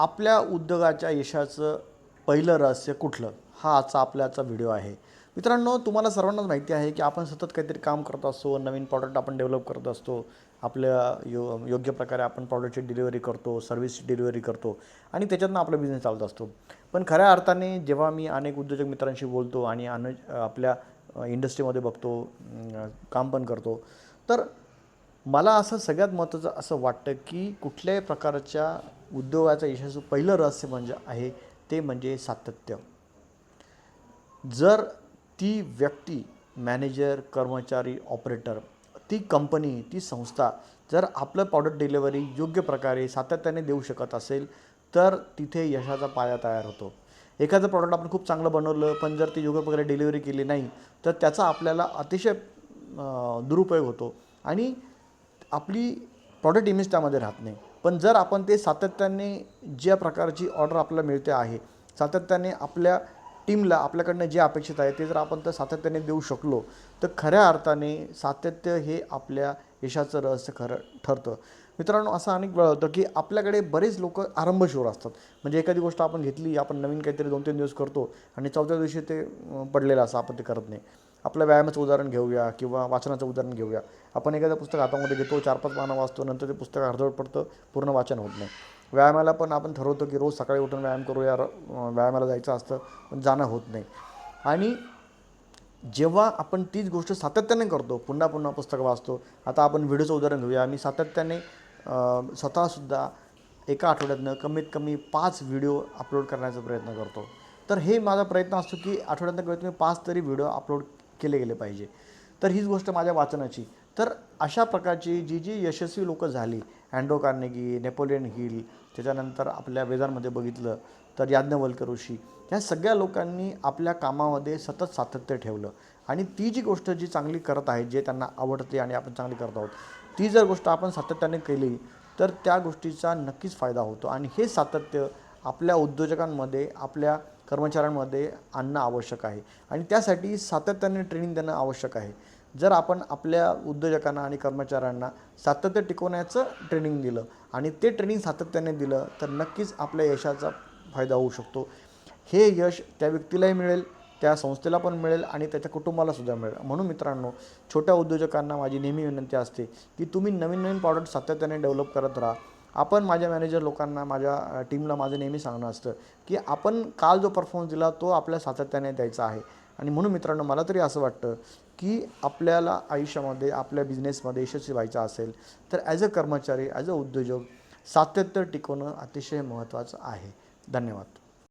आपल्या उद्योगाच्या यशाचं पहिलं रहस्य कुठलं? हा आजचा आपल्याचा व्हिडिओ आहे. मित्रांनो तुम्हाला सर्वांनाच माहिती आहे की आपण सतत काहीतरी काम करत असतो नवीन प्रॉडक्ट आपण डेव्हलप करत असतो आपल्या यो योग्य प्रकारे आपण प्रॉडक्टची डिलिव्हरी करतो सर्व्हिसची डिलिव्हरी करतो आणि त्याच्यातनं आपला बिझनेस चालत असतो. पण खऱ्या अर्थाने जेव्हा मी अनेक उद्योजक मित्रांशी बोलतो आणि अन आपल्या इंडस्ट्रीमध्ये बघतो काम पण करतो तर मला असं सगळ्यात महत्त्वाचं असं वाटतं की कुठल्याही प्रकारच्या उद्योगाचा यशाचं पहिलं रहस्य म्हणजे आहे ते म्हणजे सातत्य. जर ती व्यक्ती मॅनेजर कर्मचारी ऑपरेटर ती कंपनी ती संस्था जर आपलं प्रॉडक्ट डिलेवरी योग्य प्रकारे सातत्याने देऊ शकत असेल तर तिथे यशाचा पाया तयार होतो. एखादं प्रॉडक्ट आपण खूप चांगलं बनवलं पण जर ती योग्य प्रकारे डिलिव्हरी केली नाही तर त्याचा आपल्याला अतिशय दुरुपयोग होतो. आणि आपली प्रॉडक्ट इमेज त्यामध्ये राहत नाही. पण जर आपण ते सातत्याने ज्या प्रकारची ऑर्डर आपल्याला मिळते आहे सातत्याने आपल्या टीमला आपल्याकडनं जे अपेक्षित आहे ते जर आपण तर सातत्याने देऊ शकलो तर खऱ्या अर्थाने सातत्य हे आपल्या यशाचं रहस्य खरं ठरतं. मित्रांनो असं अनेक वेळा होतं की आपल्याकडे बरेच लोक आरंभशूर असतात. म्हणजे एखादी गोष्ट आपण घेतली आपण नवीन काहीतरी दोन तीन दिवस करतो आणि चौथ्या दिवशी ते पडलेलं असं आपण ते करत नाही. आपल्या व्यायामाचं उदाहरण घेऊया किंवा वाचनाचं उदाहरण घेऊया. आपण एखादं पुस्तक हातामध्ये घेतो चार पाच पानं वाचतो नंतर ते पुस्तक अर्धवट पडतं पूर्ण वाचन होत नाही. व्यायामाला पण आपण ठरवतो की रोज सकाळी उठून व्यायाम करूया व्यायामाला जायचं असतं पण जाणं होत नाही. आणि जेव्हा आपण तीच गोष्ट सातत्याने करतो पुन्हा पुन्हा पुस्तकं वाचतो आता आपण व्हिडिओचं उदाहरण घेऊया. मी सातत्याने स्वतःसुद्धा एका आठवड्यातनं कमीत कमी पाच व्हिडिओ अपलोड करण्याचा प्रयत्न करतो. तर हे माझा प्रयत्न असतो की आठवड्यातनं कमीत कमी पाच तरी व्हिडिओ अपलोड केले गेले पाहिजे. तर हीच गोष्ट माझ्या वाचनाची. तर अशा प्रकारची जी जी यशस्वी लोकं झाली अँडो कार्नेगी नेपोलियन हिल त्याच्यानंतर आपल्या वेदांमध्ये बघितलं तर याज्ञवल्क्य ऋषी ह्या सगळ्या लोकांनी आपल्या कामामध्ये सतत सातत्य ठेवलं. आणि ती जी गोष्ट जी चांगली करत आहे जे त्यांना आवडते आणि आपण चांगली करत आहोत ती जर गोष्ट आपण सातत्याने केली तर त्या गोष्टीचा नक्कीच फायदा होतो. आणि हे सातत्य आपल्या उद्योजकांमध्ये आपल्या कर्मचाऱ्यांमध्ये आणणं आवश्यक आहे. आणि त्यासाठी सातत्याने ट्रेनिंग देणं आवश्यक आहे. जर आपण आपल्या उद्योजकांना आणि कर्मचाऱ्यांना सातत्य टिकवण्याचं ट्रेनिंग दिलं आणि ते ट्रेनिंग सातत्याने दिलं तर नक्कीच आपल्या यशाचा फायदा होऊ शकतो. हे यश त्या व्यक्तीलाही मिळेल त्या संस्थेला पण मिळेल आणि त्याच्या कुटुंबाला सुद्धा मिळेल. म्हणून मित्रांनो छोट्या उद्योजकांना माझी नेहमी विनंती असते की तुम्ही नवीन नवीन प्रॉडक्ट सातत्याने डेव्हलप करत राहा. आपण माझ्या मॅनेजर लोकांना माझ्या टीमला माझं नेहमी सांगणं असतं की आपण काल जो परफॉर्मन्स दिला तो आपल्या सातत्याने द्यायचा आहे. आणि म्हणून मित्रांनो मला तरी असं वाटतं की आपल्याला आयुष्यामध्ये आपल्या बिझनेसमध्ये यशस्वी व्हायचं असेल तर ॲज अ कर्मचारी ॲज अ उद्योजक सातत्य टिकवणं अतिशय महत्त्वाचं आहे. धन्यवाद.